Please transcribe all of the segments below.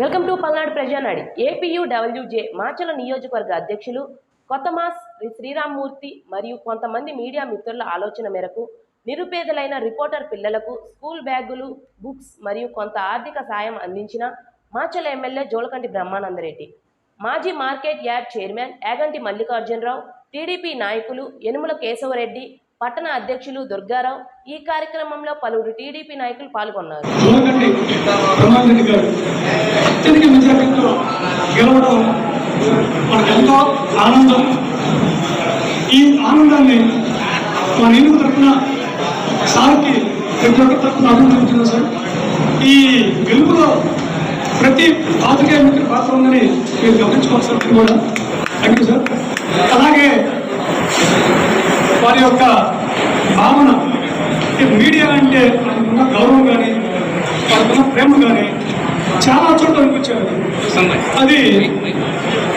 Welcome to Palnadu Prajanadi. APU WJ Macherla నియోజకవర్గ అధ్యక్షులు కొత్తమాస్ శ్రీరామ్మూర్తి మరియు కొంతమంది మీడియా మిత్రుల ఆలోచన మేరకు నిరుపేదలైన రిపోర్టర్ పిల్లలకు స్కూల్ బ్యాగులు బుక్స్ మరియు కొంత ఆర్థిక సాయం అందించిన మాచల ఎమ్మెల్యే జోలకంటి బ్రహ్మానందరెడ్డి. మాజీ market yard chairman Yaganti Mallikarjuna Rao TDP నాయకులు యనుమల కేశవరెడ్డి పట్టణ అధ్యక్షులు దుర్గారావు ఈ కార్యక్రమంలో పలువురు టీడీపీ నాయకులు పాల్గొన్నారు. ఆనందం. ఈ ఆనందాన్ని మా నేను తరఫున సార్కి ప్రతి ఒక్క తరఫున అభినందించిన సార్. ఈ గెలుపులో ప్రతి పాతికేయ మిత్రుల పాత్ర ఉందని మీరు గమనించుకోవాలి సార్ కూడా. Thank you sir. అలాగే వారి యొక్క భావన మీడియా అంటే ఉన్న గౌరవం కానీ వాళ్ళకున్న ప్రేమ కానీ చాలా చోట్ల అనిపించారు అది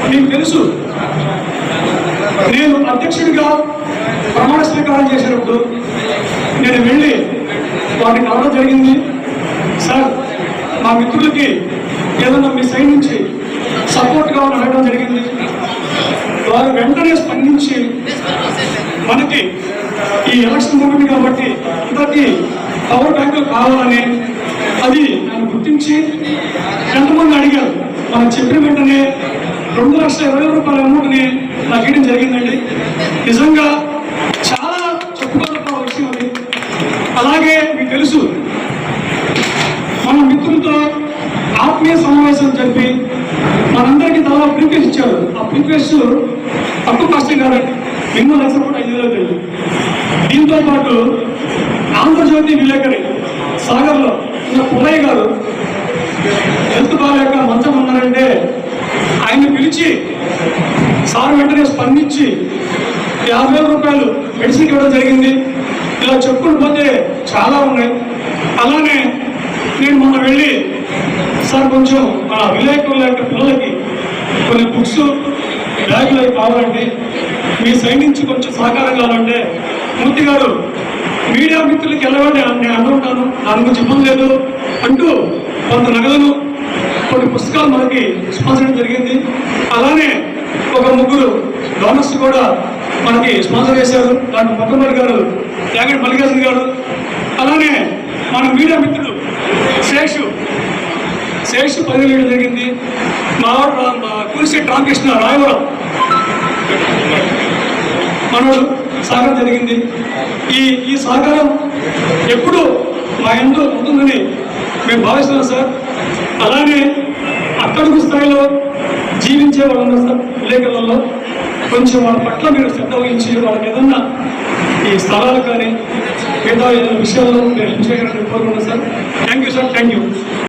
మీకు తెలుసు. నేను అధ్యక్షుడిగా ప్రమాణ స్వీకారం చేసినప్పుడు నేను వెళ్ళి వారిని కలవడం జరిగింది. సార్ మా మిత్రులకి ఏదైనా మీ సైడ్ నుంచి సపోర్ట్ కావాలని అడగడం జరిగింది వారు వెంటనే స్పందించి మనకి ఈ ఎలక్షన్ మూమెంట్ కాబట్టి అందరికి పవర్ బ్యాంక్ కావాలని అది నన్ను గుర్తించి ఎంతమంది అడిగారు? మనం చెప్పిన వెంటనే రెండు లక్షల ఇరవై రూపాయల అమౌంట్ని నాకు ఇవ్వడం జరిగిందండి. నిజంగా చాలా చెప్పుకోదగ్గ విషయం అది. అలాగే మీకు తెలుసు మన మిత్రులతో ఆత్మీయ సమావేశం జరిపి రిక్వెస్ట్ ఇచ్చారు ఆ రిక్వెస్ట్ తక్కువ కష్టం కాదండి ఎన్నో లక్షలు కూడా ఐదు వేల తెలియదు దీంతో పాటు ఆంధ్రజ్యోతి విలేకరి సాగర్లో ఉన్న పుల్లయ్య గారు హెల్త్ బాగాలేక మంచం ఉన్నారంటే ఆయన్ని పిలిచి సార్ వెంటనే స్పందించి యాభై వేల రూపాయలు మెడిసిన్ ఇవ్వడం జరిగింది. ఇలా చెప్పుకుంటూ పోతే చాలా ఉన్నాయి. అలానే నేను మొన్న వెళ్ళి సార్ కొంచెం ఆ విలేకరుల యొక్క పిల్లలకి కొన్ని బుక్స్ బ్యాగులు అవి కావాలండి మీ సైడ్ నుంచి కొంచెం సహకారం కావాలంటే మూర్తి గారు మీడియా మిత్రులకి వెళ్ళవండి. నేను అనుకుంటాను దాని గురించి ఇబ్బంది లేదు అంటూ కొంత నగదును కొన్ని పుస్తకాలు మనకి స్పాన్సర్ చేయడం జరిగింది. అలానే ఒక ముగ్గురు డోనర్స్ కూడా మనకి స్పాన్సర్ చేశారు. దాంట్లో మొక్కమల్లి గారు యాగంటి మల్లికార్జున గారు. అలానే మన మీడియా మిత్రుడు శేషు. శేషు పదివేలు జరిగింది. మా వాడు రా- రామకృష్ణ రాయవరం. మనోడు సహకారం జరిగింది. ఈ ఈ సహకారం ఎప్పుడు మా ఎంతో ఉంటుందని మేము భావిస్తున్నాం సార్. అలానే అక్కడికి స్థాయిలో జీవించే వాళ్ళు సార్. విలేకరులలో కొంచెం వాళ్ళ పట్ల మీరు శ్రద్ధ వహించి వాళ్ళకి ఏదన్నా ఈ స్థలాలు కానీ మిగతా ఏదైనా విషయాల్లో మీరు హెల్ప్ చేయాలని కోరుకున్నాను sir. Thank you sir thank you